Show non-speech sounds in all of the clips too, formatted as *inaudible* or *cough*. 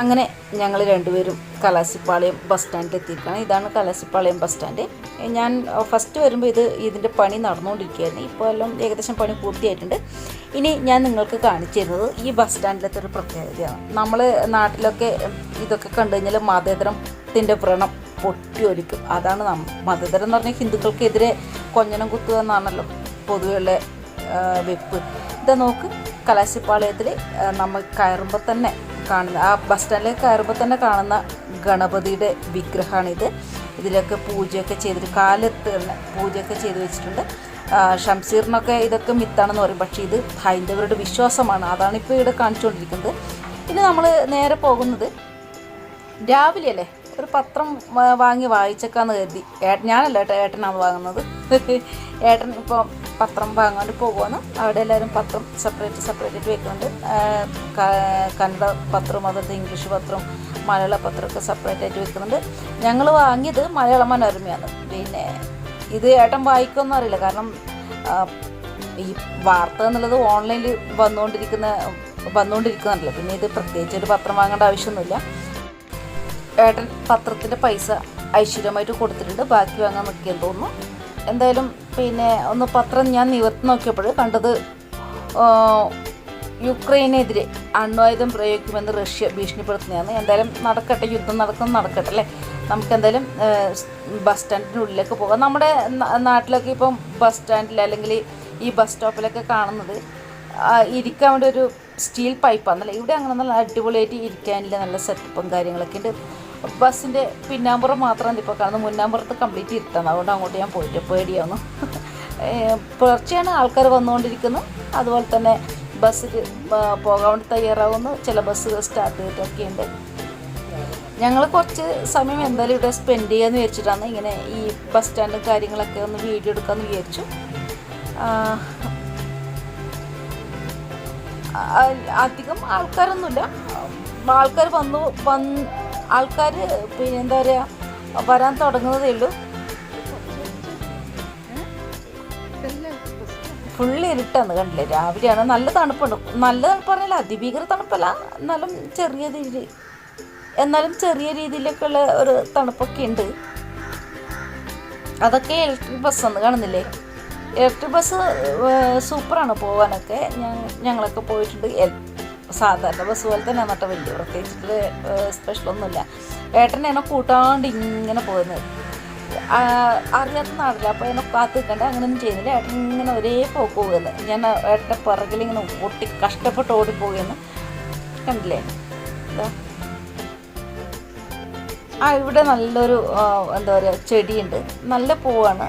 അങ്ങനെ ഞങ്ങൾ രണ്ടുപേരും കലാസിപ്പാളയം ബസ് സ്റ്റാൻഡിൽ എത്തിയിരിക്കുകയാണ് ഇതാണ് കലാസിപ്പാളയം ബസ് സ്റ്റാൻഡ് ഞാൻ ഫസ്റ്റ് വരുമ്പോൾ ഇത് ഇതിന്റെ പണി നടന്നുകൊണ്ടിരിക്കുകയായിരുന്നു. ഇപ്പോൾ എല്ലാം ഏകദേശം പണി പൂർത്തിയായിട്ടുണ്ട്. ഇനി ഞാൻ നിങ്ങൾക്ക് കാണിച്ചു തരുന്നത് ഈ ബസ് സ്റ്റാൻഡിലത്തെ ഒരു പ്രത്യേകതയാണ്. നമ്മൾ നാട്ടിലൊക്കെ ഇതൊക്കെ കണ്ടു കഴിഞ്ഞാൽ മതേതരത്തിന്റെ വ്രണം പൊട്ടിയൊലിക്കും അതാണ് നമ്മൾ മതേതരം എന്ന് പറഞ്ഞാൽ ഹിന്ദുക്കൾക്കെതിരെ കൊഞ്ഞനം കുത്തുക എന്നാണല്ലോ പൊതുവെയുള്ള വെപ്പ്. ഇതാ നോക്ക് കലാശിപ്പാളയത്തിൽ നമ്മൾ കയറുമ്പോൾ തന്നെ കാണുന്ന ആ ബസ് സ്റ്റാൻഡിലേക്ക് കയറുമ്പോൾ തന്നെ കാണുന്ന ഗണപതിയുടെ വിഗ്രഹമാണിത് ഇതിലൊക്കെ പൂജയൊക്കെ ചെയ്തിട്ട് കാലത്ത് പൂജയൊക്കെ ചെയ്ത് വെച്ചിട്ടുണ്ട്. ഷംസീറിനൊക്കെ ഇതൊക്കെ മിത്താണെന്ന് പറയും. പക്ഷേ ഇത് ഹൈന്ദവരുടെ വിശ്വാസമാണ്. അതാണ് ഇപ്പോൾ ഇവിടെ കാണിച്ചുകൊണ്ടിരിക്കുന്നത്. ഇനി നമ്മൾ നേരെ പോകുന്നത് രാവിലെ അല്ലേ ഒരു പത്രം വാങ്ങി വായിച്ചേക്കാന്ന് കരുതി. ഏട്ടൻ ഞാനല്ല ഏട്ടൻ ഏട്ടനാണ് വാങ്ങുന്നത്. ഏട്ടൻ ഇപ്പോൾ പത്രം വാങ്ങാണ്ട് പോകുവാണ് അവിടെ എല്ലാവരും പത്രം സെപ്പറേറ്റ് സെപ്പറേറ്റ് വെക്കുന്നുണ്ട് കന്നഡ പത്രം അതുപോലെ ഇംഗ്ലീഷ് പത്രം മലയാള പത്രമൊക്കെ സെപ്പറേറ്റ് ആയിട്ട് വെക്കുന്നുണ്ട്. ഞങ്ങൾ വാങ്ങിയത് മലയാള മനോരമയാണ്. പിന്നെ ഇത് ഏട്ടൻ വായിക്കുമെന്ന് അറിയില്ല. കാരണം ഈ വാർത്ത എന്നുള്ളത് ഓൺലൈനിൽ വന്നുകൊണ്ടിരിക്കുന്ന വന്നുകൊണ്ടിരിക്കുന്നുണ്ടല്ലോ പിന്നെ ഇത് പ്രത്യേകിച്ച് ഒരു പത്രം വാങ്ങേണ്ട ആവശ്യമൊന്നുമില്ല. ഏട്ടൻ പത്രത്തിന്റെ പൈസ ഐശ്വര്യമായിട്ട് കൊടുത്തിട്ടുണ്ട്. ബാക്കി വാങ്ങാൻ നിൽക്കിയെന്ന് തോന്നുന്നു. എന്തായാലും പിന്നെ ഒന്ന് പത്രം ഞാൻ നിവർത്തി നോക്കിയപ്പോൾ കണ്ടത് യുക്രൈനെതിരെ അണ്വായുധം പ്രയോഗിക്കുമെന്ന് റഷ്യ ഭീഷണിപ്പെടുത്തുന്നതാണ്. എന്തായാലും നടക്കട്ടെ യുദ്ധം നടക്കുന്നത് നടക്കട്ടെ അല്ലേ? നമുക്ക് എന്തായാലും സ്റ്റാൻഡിന്റെ ഉള്ളിലേക്ക് പോകാം. നമ്മുടെ നാട്ടിലൊക്കെ ഇപ്പം ബസ് സ്റ്റാൻഡിൽ അല്ലെങ്കിൽ ഈ ബസ് സ്റ്റോപ്പിലൊക്കെ കാണുന്നത് ഇരിക്കാൻ വേണ്ടി ഒരു സ്റ്റീൽ പൈപ്പാണെന്നല്ലേ ഇവിടെ അങ്ങനെ നല്ല അടിപൊളിയായിട്ട് ഇരിക്കാനില്ല നല്ല സെറ്റപ്പും കാര്യങ്ങളൊക്കെ ഉണ്ട്. ബസ്സിന്റെ പിന്നാമ്പുറം മാത്രമാണ് ഇപ്പോൾ കാണുന്നത്. മുന്നാമ്പുറത്ത് കംപ്ലീറ്റ് ഇരുത്തണം. അതുകൊണ്ട് അങ്ങോട്ട് ഞാൻ പോയിട്ട് *laughs* ഏഹ് പുലർച്ചെയാണ് ആൾക്കാർ വന്നുകൊണ്ടിരിക്കുന്നു അതുപോലെ തന്നെ ബസ്സിൽ പോകാൻ വേണ്ടി തയ്യാറാവുന്നു. ചില ബസ്സുകൾ സ്റ്റാർട്ട് ചെയ്തിട്ടൊക്കെ ഉണ്ട് ഞങ്ങൾ കുറച്ച് സമയം എന്തായാലും ഇവിടെ സ്പെൻഡ് ചെയ്യാമെന്ന് വിചാരിച്ചിട്ടാണ് ഇങ്ങനെ ഈ ബസ് സ്റ്റാൻഡും കാര്യങ്ങളൊക്കെ ഒന്ന് വീഡിയോ എടുക്കാമെന്ന് വിചാരിച്ചു. അധികം ആൾക്കാരൊന്നുമില്ല. ആൾക്കാർ വന്നു വന്ന് ആൾക്കാർ പിന്നെ എന്താ പറയുക വരാൻ തുടങ്ങുന്നതേ ഉള്ളൂ. ഫുള്ള് ഇരുട്ടാണ് കണ്ടില്ലേ? രാവിലെയാണ് നല്ല തണുപ്പുണ്ട്. നല്ല തണുപ്പ് പറഞ്ഞാൽ അതിഭീകര തണുപ്പല്ല എന്നാലും ചെറിയ രീതിയിൽ എന്നാലും ചെറിയ രീതിയിലൊക്കെയുള്ള ഒരു തണുപ്പൊക്കെ ഉണ്ട്. അതൊക്കെ ഇലക്ട്രിക് ബസ്സാണ് കാണുന്നില്ലേ? ഇലക്ട്രിക് ബസ് സൂപ്പറാണ് പോകാനൊക്കെ ഞാൻ ഞങ്ങളൊക്കെ പോയിട്ടുണ്ട്. സാധാരണ ബസ് പോലെ തന്നെ മറ്റേ വലിയ പ്രത്യേകിച്ചിട്ട് സ്പെഷ്യലൊന്നുമില്ല ഏട്ടൻ എന്നെ കൂട്ടാണ്ട് ഇങ്ങനെ പോകുന്നത് ആ, അറിയാത്ത നാടില്ല. അപ്പോൾ എന്നെ കാത്ത് നിൽക്കണ്ട. അങ്ങനെയൊന്നും ചെയ്യുന്നില്ല. ഏട്ടൻ ഇങ്ങനെ ഒരേ പോക്ക് പോകുന്നത് ഞാൻ ഏട്ടന്റെ പിറകിൽ ഇങ്ങനെ ഓട്ടി കഷ്ടപ്പെട്ട് ഓടിപ്പോകുന്നു. കണ്ടില്ലേ? എന്താ ആ ഇവിടെ നല്ലൊരു എന്താ പറയുക ചെടിയുണ്ട്. നല്ല പൂവാണ്.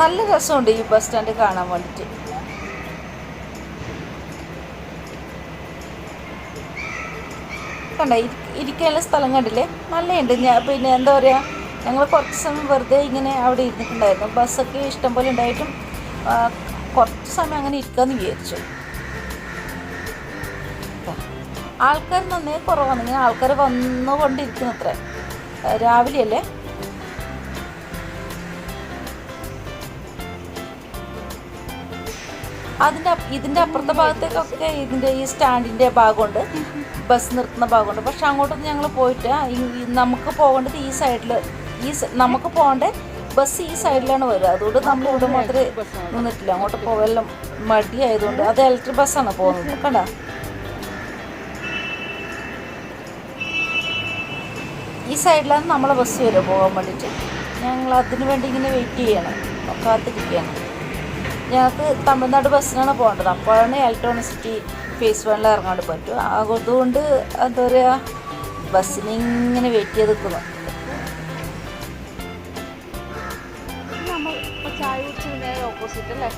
നല്ല രസമുണ്ട് ഈ ബസ് സ്റ്റാൻഡ് കാണാൻ വേണ്ടിയിട്ട് കണ്ട ഇരിക്കാനുള്ള സ്ഥലം കണ്ടില്ലേ? നല്ലയുണ്ട്. ഞാൻ പിന്നെ എന്താ പറയുക ഞങ്ങൾ കുറച്ച് സമയം വെറുതെ ഇങ്ങനെ അവിടെ ഇരുന്നിട്ടുണ്ടായിരുന്നു. ബസ്സൊക്കെ ഇഷ്ടം പോലെ ഉണ്ടായിട്ടും കുറച്ച് സമയം അങ്ങനെ ഇരിക്കാമെന്ന് വിചാരിച്ചു. ആൾക്കാർ നന്നേ കുറവാണ്. ഇങ്ങനെ ആൾക്കാർ വന്നുകൊണ്ടിരിക്കുന്നത്ര. രാവിലെയല്ലേ? അതിന്റെ ഇതിന്റെ അപ്പുറത്തെ ഭാഗത്തേക്കൊക്കെ ഇതിന്റെ ഈ സ്റ്റാൻഡിന്റെ ഭാഗമുണ്ട്. ബസ് നിർത്തുന്ന ഭാഗമുണ്ട്. പക്ഷെ അങ്ങോട്ടൊന്നും ഞങ്ങൾ പോയിട്ട് നമുക്ക് പോകേണ്ടത് ഈ സൈഡിൽ ഈ നമുക്ക് പോകേണ്ട ബസ് ഈ സൈഡിലാണ് വരിക. അതുകൊണ്ട് നമ്മൾ ഇവിടെ മാത്രമേ നിന്നിട്ടില്ല. അങ്ങോട്ട് പോകാനെല്ലാം മടിയായതുകൊണ്ട് അത് ഇലക്ട്രിക് ബസ്സാണ് പോകുന്നത്. കണ്ട? ഈ സൈഡിലാണ് നമ്മളെ ബസ് വരിക പോകാൻ വേണ്ടിയിട്ട്. ഞങ്ങൾ അതിനു വേണ്ടി ഇങ്ങനെ വെയിറ്റ് ചെയ്യണം. കാത്തിരിക്കുകയാണ് ഞങ്ങൾക്ക് തമിഴ്നാട് ബസ്സിനാണ് പോകേണ്ടത്. അപ്പോഴാണ് ഇലക്ട്രോണിസിറ്റി ഫേസ് വണ്ണിൽ ഇറങ്ങാണ്ട് പറ്റും അതുകൊണ്ട് എന്താ പറയുക ബസ്സിന് ഇങ്ങനെ വെയിറ്റ് ചെയ്ത് നിൽക്കുന്നു ചായ നേരെ ഓപ്പോസിറ്റ് അല്ലേ?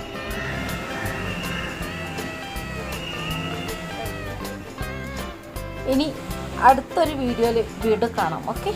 ഇനി അടുത്തൊരു വീഡിയോയിൽ വീണ്ടും കാണാം. ഓക്കെ